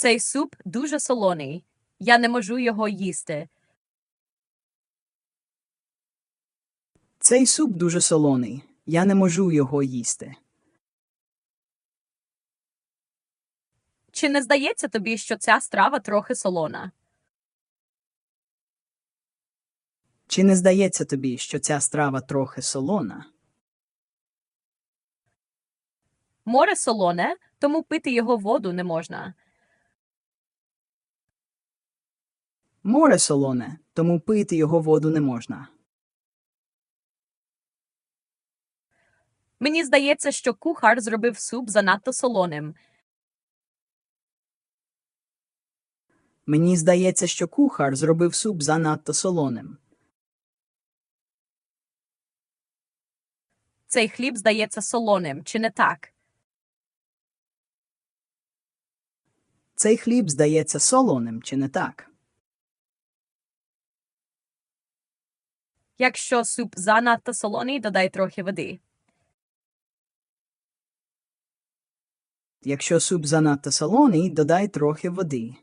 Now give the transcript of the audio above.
Цей суп дуже солоний. Я не можу його їсти. Цей суп дуже солоний. Я не можу його їсти. Чи не здається тобі, що ця страва трохи солона? Чи не здається тобі, що ця страва трохи солона? Море солоне, тому пити його воду не можна. Море солоне, тому пити його воду не можна. Мені здається, що кухар зробив суп занадто солоним. Мені здається, що кухар зробив суп занадто солоним. Цей хліб здається солоним, чи не так? Цей хліб здається солоним, чи не так? Якщо суп занадто солоний, додай трохи води. Якщо суп занадто солоний, додай трохи води.